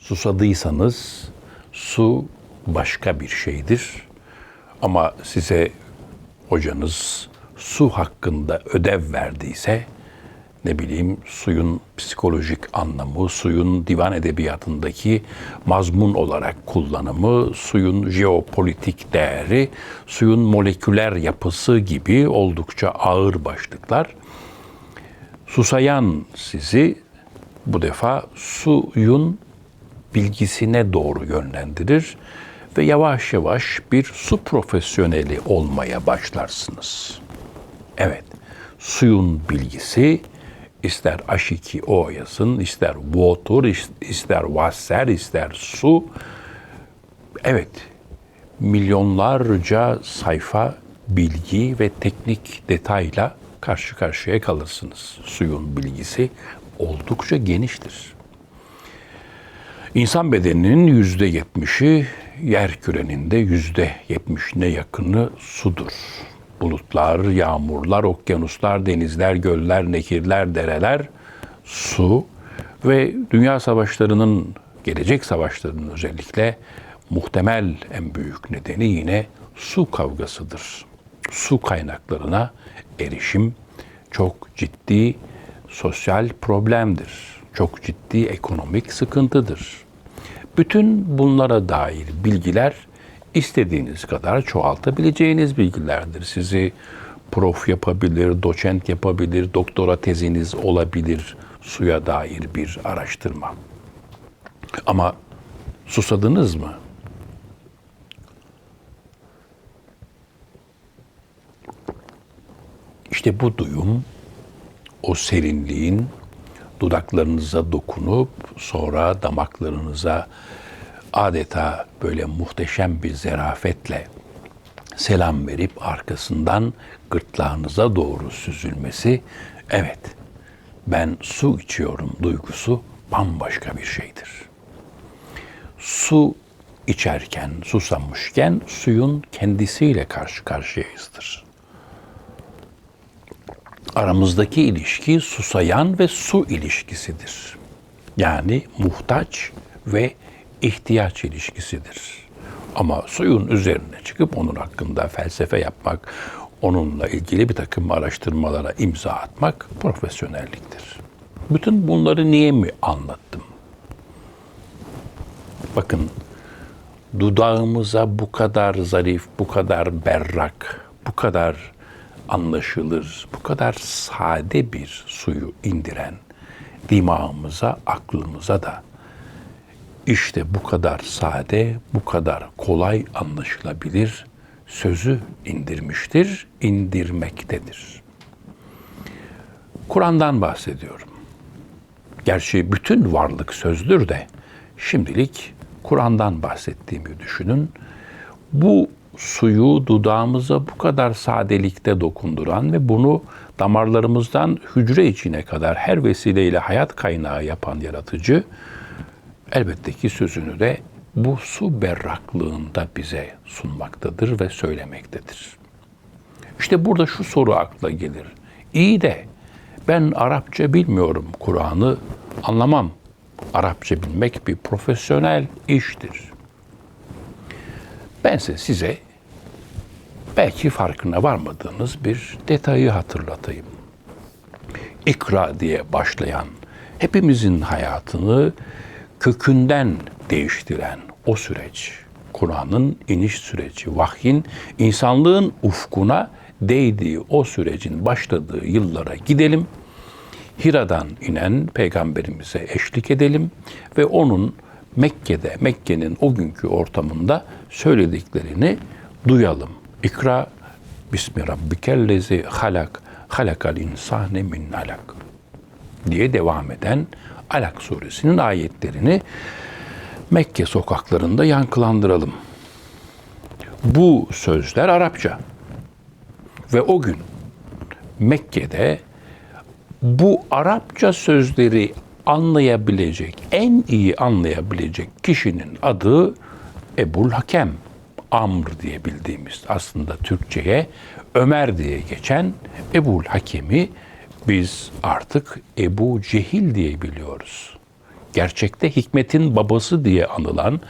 Susadıysanız su başka bir şeydir. Ama size hocanız su hakkında ödev verdiyse ne bileyim suyun psikolojik anlamı, suyun divan edebiyatındaki mazmun olarak kullanımı, suyun jeopolitik değeri, suyun moleküler yapısı gibi oldukça ağır başlıklar susayan sizi bu defa suyun bilgisine doğru yönlendirir ve yavaş yavaş bir su profesyoneli olmaya başlarsınız. Evet, suyun bilgisi ister H2O yazın, ister water, ister wasser, ister su. Evet, milyonlarca sayfa bilgi ve teknik detayla karşı karşıya kalırsınız. Suyun bilgisi oldukça geniştir. İnsan bedeninin yüzde yetmişi yer küreninde yüzde yetmişine yakını sudur. Bulutlar, yağmurlar, okyanuslar, denizler, göller, nehirler, dereler su ve dünya savaşlarının, gelecek savaşlarının özellikle muhtemel en büyük nedeni yine su kavgasıdır. Su kaynaklarına erişim çok ciddi sosyal problemdir. Çok ciddi ekonomik sıkıntıdır. Bütün bunlara dair bilgiler istediğiniz kadar çoğaltabileceğiniz bilgilerdir. Sizi prof yapabilir, doçent yapabilir, doktora teziniz olabilir suya dair bir araştırma. Ama susadınız mı? İşte bu duyum o serinliğin dudaklarınıza dokunup sonra damaklarınıza adeta böyle muhteşem bir zerafetle selam verip arkasından gırtlağınıza doğru süzülmesi evet ben su içiyorum duygusu bambaşka bir şeydir. Su içerken, susamışken suyun kendisiyle karşı karşıyayızdır aramızdaki ilişki susayan ve su ilişkisidir. Yani muhtaç ve ihtiyaç ilişkisidir. Ama suyun üzerine çıkıp onun hakkında felsefe yapmak, onunla ilgili bir takım araştırmalara imza atmak profesyonelliktir. Bütün bunları niye mi anlattım? Bakın dudağımıza bu kadar zarif, bu kadar berrak, bu kadar anlaşılır, bu kadar sade bir suyu indiren dimağımıza, aklımıza da işte bu kadar sade, bu kadar kolay anlaşılabilir sözü indirmiştir, indirmektedir. Kur'an'dan bahsediyorum. Gerçi bütün varlık sözdür de şimdilik Kur'an'dan bahsettiğimi düşünün. Bu suyu dudağımıza bu kadar sadelikte dokunduran ve bunu damarlarımızdan hücre içine kadar her vesileyle hayat kaynağı yapan yaratıcı elbette ki sözünü de bu su berraklığında bize sunmaktadır ve söylemektedir. İşte burada şu soru akla gelir. İyi de ben Arapça bilmiyorum Kur'an'ı anlamam. Arapça bilmek bir profesyonel iştir. Bense size belki farkına varmadığınız bir detayı hatırlatayım. İkra diye başlayan, hepimizin hayatını kökünden değiştiren o süreç, Kur'an'ın iniş süreci, vahyin insanlığın ufkuna değdiği o sürecin başladığı yıllara gidelim. Hira'dan inen peygamberimize eşlik edelim ve onun Mekke'de, Mekke'nin o günkü ortamında söylediklerini duyalım. İkra Bismi Rabbikellezi halak halakal insane min alak diye devam eden Alak suresinin ayetlerini Mekke sokaklarında yankılandıralım. Bu sözler Arapça. Ve o gün Mekke'de bu Arapça sözleri anlayabilecek, en iyi anlayabilecek kişinin adı Ebul Hakem. Amr diye bildiğimiz aslında Türkçe'ye Ömer diye geçen Ebul Hakem'i biz artık Ebu Cehil diye biliyoruz. gerçekte hikmetin babası diye anılan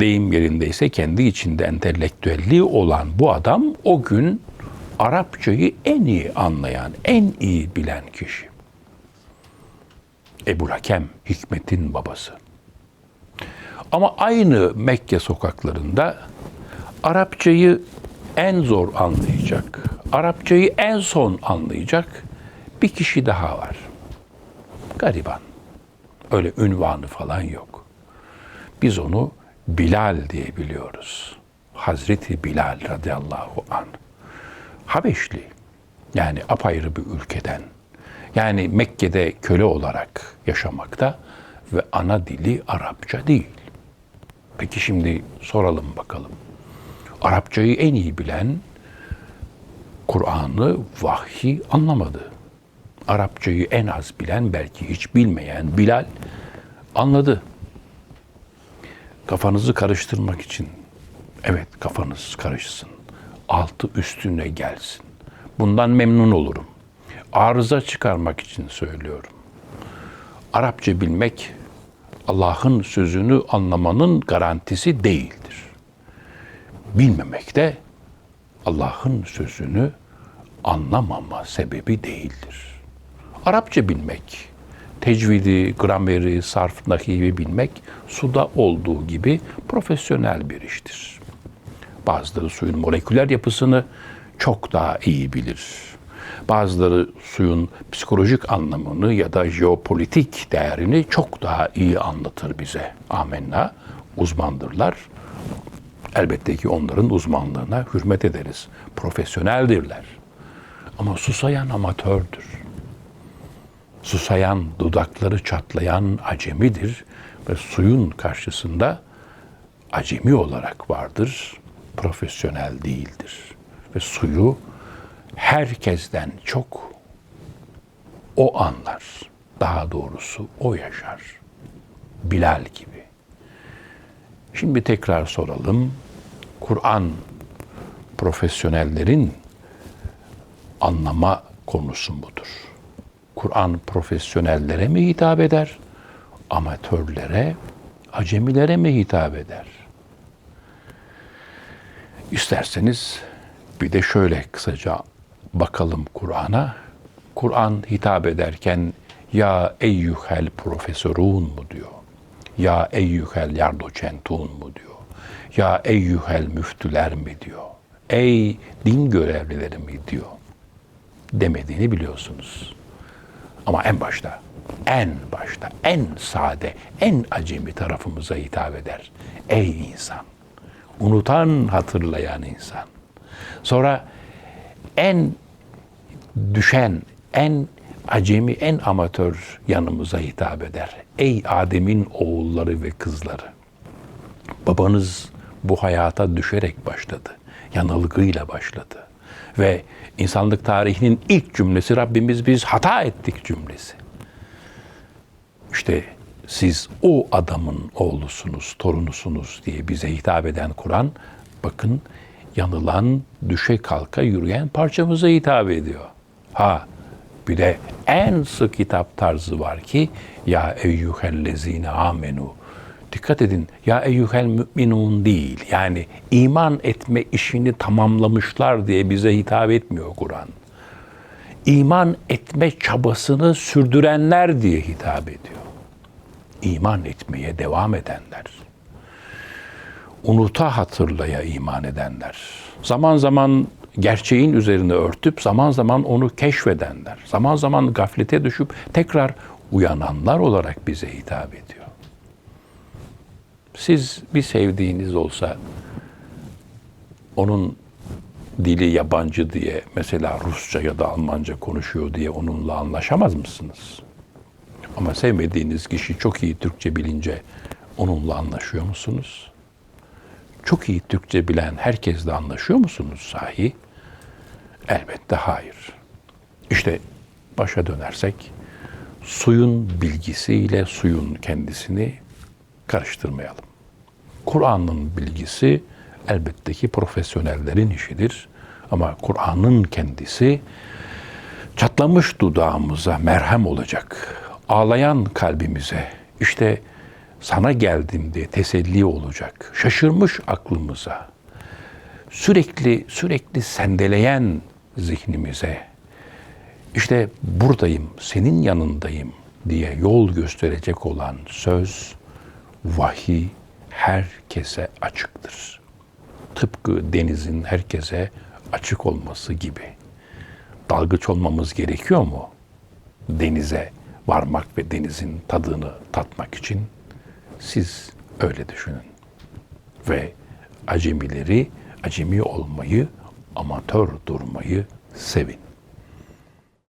deyim yerindeyse kendi içinde entelektüelliği olan bu adam o gün Arapçayı en iyi anlayan, en iyi bilen kişi. Ebu Hakem hikmetin babası. Ama aynı Mekke sokaklarında Arapçayı en zor anlayacak, Arapçayı en son anlayacak bir kişi daha var. Gariban. Öyle ünvanı falan yok. Biz onu Bilal diye biliyoruz. Hazreti Bilal radıyallahu anh. Habeşli. Yani apayrı bir ülkeden. Yani Mekke'de köle olarak yaşamakta ve ana dili Arapça değil. Peki şimdi soralım bakalım. Arapçayı en iyi bilen Kur'an'ı vahyi anlamadı. Arapçayı en az bilen belki hiç bilmeyen Bilal anladı. Kafanızı karıştırmak için evet kafanız karışsın. Altı üstüne gelsin. Bundan memnun olurum. Arıza çıkarmak için söylüyorum. Arapça bilmek Allah'ın sözünü anlamanın garantisi değildir. Bilmemek de Allah'ın sözünü anlamama sebebi değildir. Arapça bilmek, tecvidi, grameri, sarf, nahivi bilmek suda olduğu gibi profesyonel bir iştir. Bazıları suyun moleküler yapısını çok daha iyi bilir. Bazıları suyun psikolojik anlamını ya da jeopolitik değerini çok daha iyi anlatır bize. Amenna uzmandırlar. Elbette ki onların uzmanlığına hürmet ederiz. Profesyoneldirler. Ama susayan amatördür. Susayan, dudakları çatlayan acemidir ve suyun karşısında acemi olarak vardır, profesyonel değildir. Ve suyu herkesten çok o anlar. Daha doğrusu o yaşar. Bilal gibi. Şimdi tekrar soralım. Kur'an profesyonellerin anlama konusu mudur? Kur'an profesyonellere mi hitap eder? Amatörlere, acemilere mi hitap eder? İsterseniz bir de şöyle kısaca bakalım Kur'an'a. Kur'an hitap ederken ya eyyuhel profesörun mu diyor. Ya eyyuhel yardoçentun mu diyor. Ya eyyuhel müftüler mi diyor. Ey din görevlileri mi diyor. Demediğini biliyorsunuz. Ama en başta, en başta, en sade, en acemi tarafımıza hitap eder. Ey insan! Unutan, hatırlayan insan. Sonra en düşen, en acemi, en amatör yanımıza hitap eder. Ey Adem'in oğulları ve kızları! Babanız bu hayata düşerek başladı. Yanılgıyla başladı. Ve insanlık tarihinin ilk cümlesi Rabbimiz biz hata ettik cümlesi. İşte siz o adamın oğlusunuz, torunusunuz diye bize hitap eden Kur'an bakın yanılan, düşe kalka yürüyen parçamıza hitap ediyor. Ha bir de en sık hitap tarzı var ki ya eyyuhellezine amenu. Dikkat edin ya eyyuhel müminun değil. Yani iman etme işini tamamlamışlar diye bize hitap etmiyor Kur'an. İman etme çabasını sürdürenler diye hitap ediyor. İman etmeye devam edenler unuta hatırlaya iman edenler. Zaman zaman gerçeğin üzerine örtüp zaman zaman onu keşfedenler. Zaman zaman gaflete düşüp tekrar uyananlar olarak bize hitap ediyor. Siz bir sevdiğiniz olsa onun dili yabancı diye mesela Rusça ya da Almanca konuşuyor diye onunla anlaşamaz mısınız? Ama sevmediğiniz kişi çok iyi Türkçe bilince onunla anlaşıyor musunuz? Çok iyi Türkçe bilen herkesle anlaşıyor musunuz sahi? Elbette hayır. İşte başa dönersek suyun bilgisiyle suyun kendisini karıştırmayalım. Kur'an'ın bilgisi elbette ki profesyonellerin işidir. Ama Kur'an'ın kendisi çatlamış dudağımıza merhem olacak. Ağlayan kalbimize işte sana geldim diye teselli olacak. Şaşırmış aklımıza. Sürekli sürekli sendeleyen zihnimize. İşte buradayım, senin yanındayım diye yol gösterecek olan söz, vahiy herkese açıktır. Tıpkı denizin herkese açık olması gibi. Dalgıç olmamız gerekiyor mu? Denize varmak ve denizin tadını tatmak için siz öyle düşünün. Ve acemileri, acemi olmayı, amatör durmayı sevin.